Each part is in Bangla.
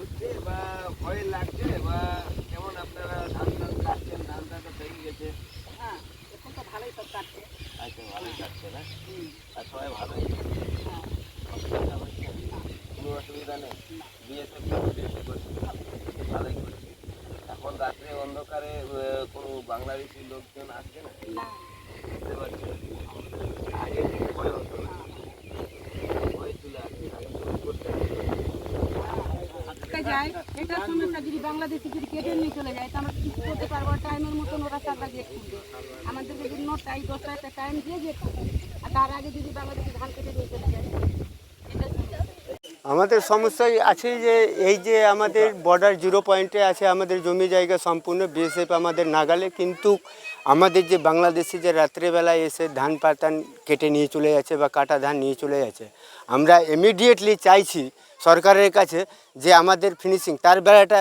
হচ্ছে বা ভয় লাগছে বা কেমন আপনারা ধান টান কাটছেন ধান টান তো ভেঙে গেছে? হ্যাঁ এখন তো ভালোই সব কাটছে। আচ্ছা ভালোই কাটছে না? আর সবাই ভালোই অসুবিধা হচ্ছে হ্যাঁ। কোনো অসুবিধা নেই? বিয়ে করছে। ভালোই করছে। এখন রাত্রে অন্ধকারে কোনো বাংলাদেশি লোকজন আসছে না? বুঝতে পারছি যায় সমস্যা যদি বাংলাদেশি যদি কেটে নিয়ে চলে যায়, তো আমরা কিছু করতে পারব, টাইমের মতন ওরা চারটা গেট খুলবে। আমাদেরকে যদি দশটা একটা টাইম দিয়ে গেট আর তার আগে যদি বাংলাদেশি ধান কেটে নিয়ে চলে যায় সমস্যা আমাদের সমস্যাই আছে যে, এই যে আমাদের বর্ডার জিরো পয়েন্টে আছে, আমাদের জমি জায়গা সম্পূর্ণ বিএসএফ আমাদের নাগালে, কিন্তু আমাদের যে বাংলাদেশি যে রাত্রেবেলায় এসে ধান পাতান কেটে নিয়ে চলে যাচ্ছে বা কাটা ধান নিয়ে চলে যাচ্ছে, আমরা ইমিডিয়েটলি চাইছি সরকারের কাছে যে আমাদের ফিনিশিং তার বেলাটা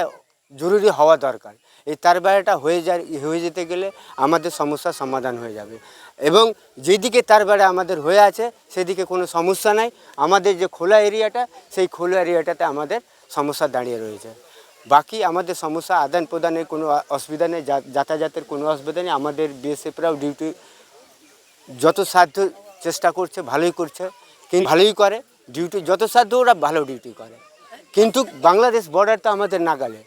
জরুরি হওয়া দরকার। এই তার বেড়াটা হয়ে যায়, হয়ে যেতে গেলে আমাদের সমস্যার সমাধান হয়ে যাবে। এবং যেদিকে তার বেড়া আমাদের হয়ে আছে, সেদিকে কোনো সমস্যা নাই। আমাদের যে খোলা এরিয়াটা সেই খোলা এরিয়াটাতে আমাদের সমস্যা দাঁড়িয়ে রয়েছে। বাকি আমাদের সমস্যা আদান প্রদানের কোনো অসুবিধা নেই যাতায়াতের কোনো অসুবিধা নেই, আমাদের বিএসএফরাও ডিউটি যত সাধ্য চেষ্টা করছে, ভালোই করছে, কিন্তু ভালোই করে ডিউটি যত সাধ্য ওরা ভালো ডিউটি করে। কিন্তু বাংলাদেশ বর্ডার তো আমাদের নাগালে।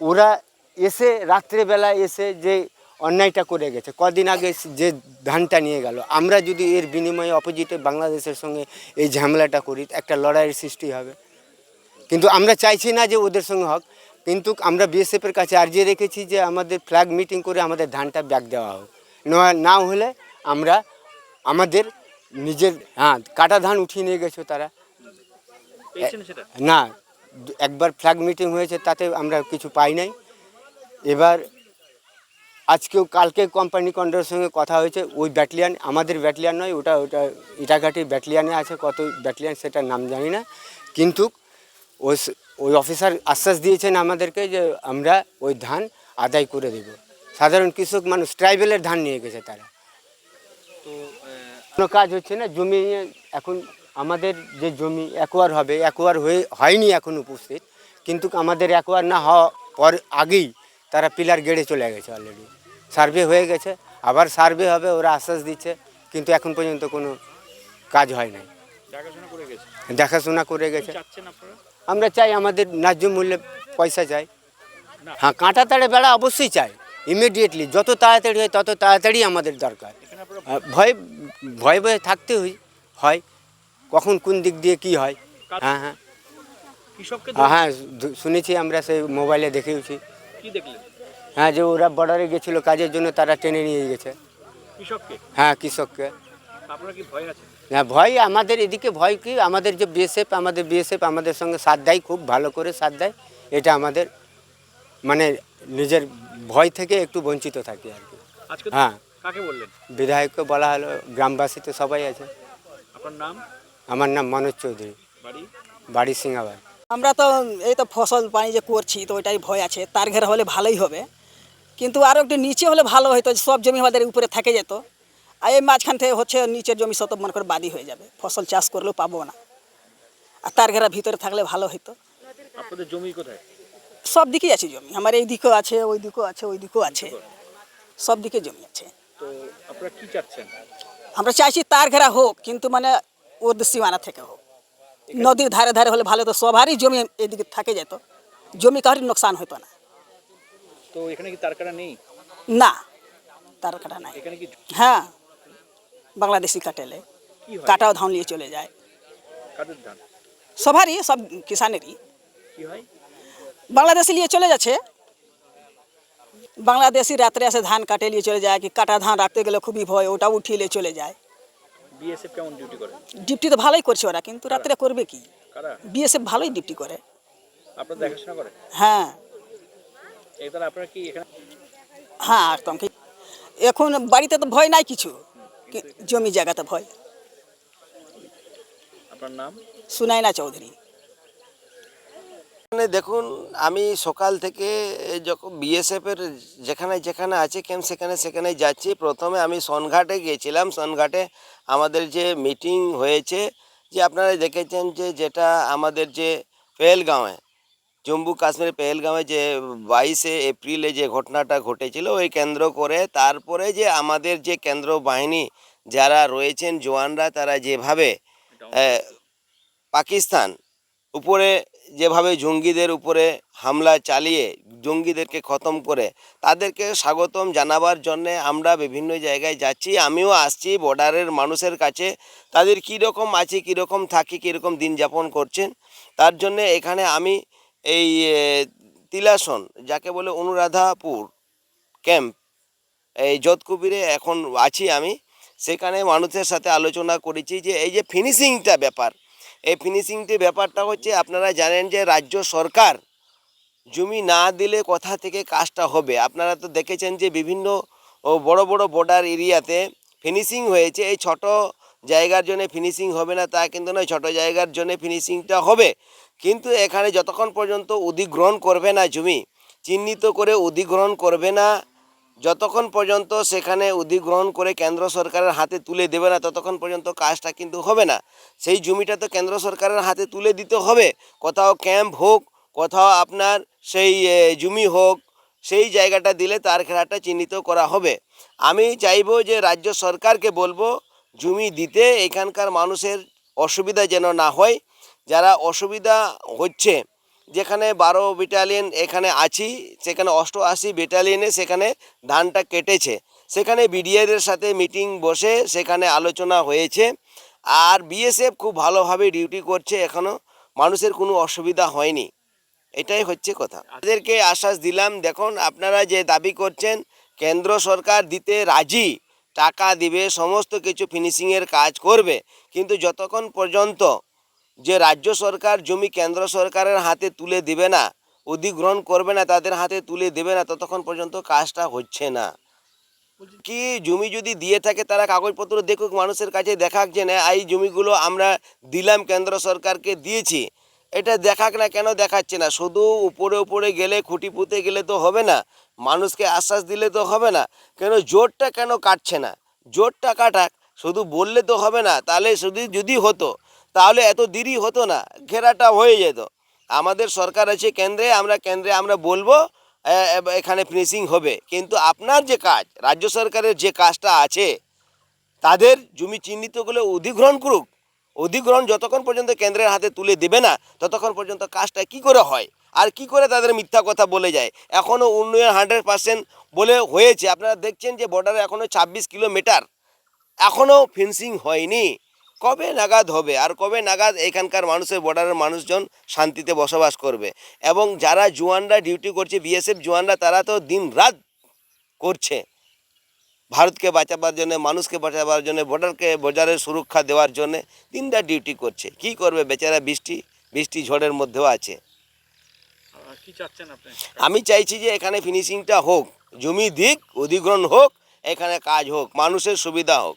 ওরা এসে রাত্রেবেলা এসে যে অন্যায়টা করে গেছে, কদিন আগে যে ধানটা নিয়ে গেল, আমরা যদি এর বিনিময়ে অপোজিটে বাংলাদেশের সঙ্গে এই ঝামেলাটা করি, একটা লড়াইয়ের সৃষ্টি হবে। কিন্তু আমরা চাইছি না যে ওদের সঙ্গে হোক কিন্তু আমরা বিএসএফের কাছে আর্জি রেখেছি যে আমাদের ফ্ল্যাগ মিটিং করে আমাদের ধানটা ব্যাক দেওয়া হোক। না- না হলে আমরা আমাদের নিজের হ্যাঁ কাটা ধান উঠিয়ে নিয়ে গেছো তারা। না একবার ফ্ল্যাগ মিটিং হয়েছে তাতে আমরা কিছু পাই নাই। এবার আজকেও কালকে কোম্পানি কন্ডারের সঙ্গে কথা হয়েছে ওই ব্যাটালিয়ান আমাদের ব্যাটালিয়ান নয় ওটা ওটা ইটাঘাটির ব্যাটালিয়ানে আছে কত ব্যাটালিয়ান সেটার নাম জানি না। কিন্তু ওই ওই অফিসার আশ্বাস দিয়েছেন আমাদেরকে যে আমরা ওই ধান আদায় করে দেব। সাধারণ কৃষক মানুষ ট্রাইবেলের ধান নিয়ে গেছে তারা। তো কোনো কাজ হচ্ছে না জমি নিয়ে এখন আমাদের যে জমি একোয়ার হবে একোয়ার হয়ে হয়নি এখন উপস্থিত কিন্তু আমাদের একোয়ার না হওয়া পর আগেই তারা পিলার গেড়ে চলে গেছে অলরেডি সার্ভে হয়ে গেছে আবার সার্ভে হবে ওরা আশ্বাস দিচ্ছে কিন্তু এখন পর্যন্ত কোনো কাজ হয় নাই। দেখাশোনা করে গেছে? দেখাশোনা করে গেছে। আমরা চাই আমাদের ন্যায্য মূল্যে পয়সা চাই হ্যাঁ কাঁটা তাড়ে বেড়া অবশ্যই চাই ইমিডিয়েটলি যত তাড়াতাড়ি হয় তত তাড়াতাড়ি আমাদের দরকার। ভয় ভয় ভয়ে থাকতে হই হয় কখন কোন দিক দিয়ে কি হয় হ্যাঁ হ্যাঁ। হ্যাঁ শুনেছি আমরা সেই মোবাইলে দেখেওছি। হ্যাঁ যে ওরা বর্ডারে গেছিল কাজের জন্য তারা টেনে নিয়ে গেছে। হ্যাঁ কৃষককে। আপনারা কি ভয় আছে হ্যাঁ ভয় আমাদের এদিকে ভয় কি? আমাদের যে বিএসএফ আমাদের বিএসএফ আমাদের সঙ্গে সাথ দেয় খুব ভালো করে সাথ দেয়। এটা আমাদের মানে নিজের ভয় থেকে একটু বঞ্চিত থাকি আর কি। হ্যাঁ। কাকে বললেন? বিধায়ককে বলা হলো গ্রামবাসী তো সবাই আছে। আপনার নাম? আমার নাম মনোজ চৌধুরী। বাড়ি? বাড়ি সিংহাবাদ। আমরা তো এই তো ফসল পানি যে করছি তো ওইটাই ভয় আছে। তার ঘেরা হলে ভালোই হবে। কিন্তু আরও একটু নিচে হলে ভালো হতো সব জমি আমাদের উপরে থেকে যেত। আর এই মাঝখান থেকে হচ্ছে নিচের জমি সব মনে করে বাদি হয়ে যাবে। ফসল চাষ করলেও পাবো না। আর তার ঘেরা ভিতরে থাকলে ভালো হতো আপনাদের জমি কোথায়? সব দিকেই আছে জমি। আমার এই দিকেও আছে ওই দিকেও আছে ওই দিকেও আছে। সব দিকে জমি আছে। তো আপনারা কি চাচ্ছেন? আমরা চাইছি তার ঘেরা হোক কিন্তু মানে ওর সীমানা থেকে হোক। নদীর ধারে ধারে হলে ভালো হতো সবারই জমি এদিকে থাকে যেত। জমি কারোর নোকসান হতো না। তো এখানে কি তারকারা নেই? না তার কাটা নাই। এখানে কি হ্যাঁ। বাংলাদেশি কাটেলে। কাটাও ধান নিয়ে চলে যায়। সবারই সব কিষানেরই বাংলাদেশি নিয়ে চলে যাচ্ছে। বাংলাদেশি রাত্রে এসে ধান কাটে নিয়ে চলে যায়। কি কাটা ধান রাখতে গেলে খুবই ভয় ওটা উঠিয়ে নিয়ে চলে যায়। বিএসএফ কেমন ডিউটি করে? তো ভালোই করছে ওরা কিন্তু রাত্রে করবে কি? বিএসএফ ভালোই ডিপটি করে। আপনারা দেখাশোনা করে? হ্যাঁ। এই আপনারা কি এখানে হ্যাঁ একদম। কি এখন বাড়িতে তো ভয় নাই কিছু। জমি জায়গাতে ভয়। আপনার নাম? সুনাইনা চৌধুরী। মানে দেখুন আমি সকাল থেকে যখন বিএসএফের যেখানে যেখানে আছে ক্যাম্প সেখানে সেখানে যাচ্ছি প্রথমে আমি সোনঘাটে গিয়েছিলাম। সোনঘাটে আমাদের যে মিটিং হয়েছে যে আপনারা দেখেছেন যে যেটা আমাদের যে পেহেলগাঁওয়ে জম্মু কাশ্মীর পেহেলগাঁওয়ে যে বাইশে এপ্রিলে যে ঘটনাটা ঘটেছিল ওই কেন্দ্র করে তারপরে যে আমাদের যে কেন্দ্র বাহিনী যারা রয়েছেন জওয়ানরা তারা যেভাবে পাকিস্তান উপরে যেভাবে জঙ্গিদের উপরে হামলা চালিয়ে জঙ্গিদেরকে খতম করে তাদেরকে স্বাগতম জানাবার জন্যে আমরা বিভিন্ন জায়গায় যাচ্ছি। আমিও আসছি বর্ডারের মানুষের কাছে তাদের কীরকম আছে কীরকম থাকি কীরকম দিন যাপন করছেন তার জন্যে এখানে আমি এই তিলাসন, যাকে বলে অনুরাধাপুর ক্যাম্প, এই যোধকুবিরে এখন আছি আমি। সেখানে মানুষের সাথে আলোচনা করেছি যে, এই যে ফিনিশিংটা ব্যাপার, এই ফিনিশিংটি ব্যাপারটা হচ্ছে, আপনারা জানেন যে, রাজ্য সরকার জমি না দিলে কোথা থেকে কাজটা হবে? আপনারা তো দেখেছেন যে, বিভিন্ন বড় বড় বর্ডার এরিয়াতে ফিনিশিং হয়েছে। এই ছোট জায়গার জন্য ফিনিশিং হবে না, তা কিন্তু নয়, ছোট জায়গার জন্য ফিনিশিংটা হবে। কিন্তু এখানে যতক্ষণ পর্যন্ত অধিগ্রহণ করবে না জমি, চিহ্নিত করে অধিগ্রহণ করবে না, যতক্ষণ পর্যন্ত সেখানে অধিগ্রহণ করে কেন্দ্র সরকারের হাতে তুলে দেবে না, ততক্ষণ পর্যন্ত কাজটা কিন্তু হবে না। সেই জমিটা তো কেন্দ্র সরকারের হাতে তুলে দিতে হবে। কোথাও ক্যাম্প হোক, কোথাও আপনার সেই জমি হোক, সেই জায়গাটা দিলে তার খেলাটা চিহ্নিত করা হবে। আমি চাইব যে রাজ্য সরকারকে বলব, জমি দিতে এখানকার মানুষের অসুবিধা যেন না হয়। যারা অসুবিধা হচ্ছে, যেখানে বারো ব্যাটালিয়ন এখানে আছি, সেখানে অষ্টআশি ব্যাটালিয়নে সেখানে ধানটা কেটেছে। সেখানে বিডিআরের সাথে মিটিং বসে সেখানে আলোচনা হয়েছে। আর বিএসএফ খুব ভালোভাবে ডিউটি করছে এখনও মানুষের কোনো অসুবিধা হয়নি। এটাই হচ্ছে কথা। তাদেরকে আশ্বাস দিলাম, দেখুন, আপনারা যে দাবি করছেন, কেন্দ্র সরকার দিতে রাজি, টাকা দিবে, সমস্ত কিছু ফিনিশিংয়ের কাজ করবে। কিন্তু যতক্ষণ পর্যন্ত যে রাজ্য সরকার জমি কেন্দ্র সরকারের হাতে তুলে দেবে না, অধিগ্রহণ করবে না, তাদের হাতে তুলে দেবে না, ততক্ষণ পর্যন্ত কাজটা হচ্ছে না। কি জমি যদি দিয়ে থাকে, তারা কাগজপত্র দেখুক, মানুষের কাছে দেখাক যে, না, এই জমিগুলো আমরা দিলাম, কেন্দ্র সরকারকে দিয়েছি। এটা দেখাক না, কেন দেখাচ্ছে না? শুধু উপরে উপরে গেলে, খুঁটি পুঁতে গেলে তো হবে না। মানুষকে আশ্বাস দিলে তো হবে না। কেন জোরটা কেন কাটছে না? জোরটা কাটাক, শুধু বললে তো হবে না, তাহলে শুধু যদি হতো তাহলে এত দেরি হতো না, ঘেরাটা হয়ে যেত। আমাদের সরকার আছে কেন্দ্রে, আমরা কেন্দ্রে আমরা বলব এখানে ফিনিশিং হবে। কিন্তু আপনার যে কাজ, রাজ্য সরকারের যে কাজটা আছে, তাদের জমি চিহ্নিত করে অধিগ্রহণ করুক। অধিগ্রহণ যতক্ষণ পর্যন্ত কেন্দ্রের হাতে তুলে দেবে না, ততক্ষণ পর্যন্ত কাজটা কি করে হয়? আর কি করে তাদের মিথ্যা কথা বলে যায়? এখনও উন্নয়ন হান্ড্রেড পার্সেন্ট বলে হয়েছে। আপনারা দেখছেন যে বর্ডারে এখনও ছাব্বিশ কিলোমিটার এখনও ফিনিশিং হয়নি। কবে নাগাদ হবে? আর কবে নাগাদ এখানকার মানুষের বর্ডারের মানুষজন শান্তিতে বসবাস করবে? এবং যারা জওয়ানরা ডিউটি করছে বিএসএফ জওয়ানরা তারা তো দিন রাত করছে। ভারতকে বাঁচাবার জন্য মানুষকে বাঁচাবার জন্য বর্ডারকে বর্ডারের সুরক্ষা দেওয়ার জন্য দিনরাত ডিউটি করছে। কি করবে বেচারা বৃষ্টি? বৃষ্টি ঝড়ের মধ্যেও আছে। আমি চাইছি যে এখানে ফিনিশিংটা হোক। জমি দিক অধিগ্রহণ হোক এখানে কাজ হোক মানুষের সুবিধা হোক।